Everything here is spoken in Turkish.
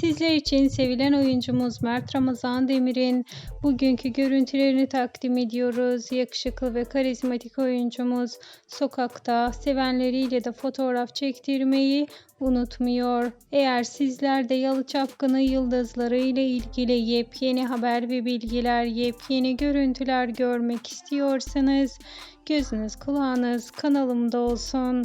Sizler için sevilen oyuncumuz Mert Ramazan Demir'in bugünkü görüntülerini takdim ediyoruz. Yakışıklı ve karizmatik oyuncumuz sokakta sevenleriyle de fotoğraf çektirmeyi unutmuyor. Eğer sizler de Yalı Çapkını yıldızları ile ilgili yepyeni haber ve bilgiler, yepyeni görüntüler görmek istiyorsanız gözünüz kulağınız kanalımda olsun.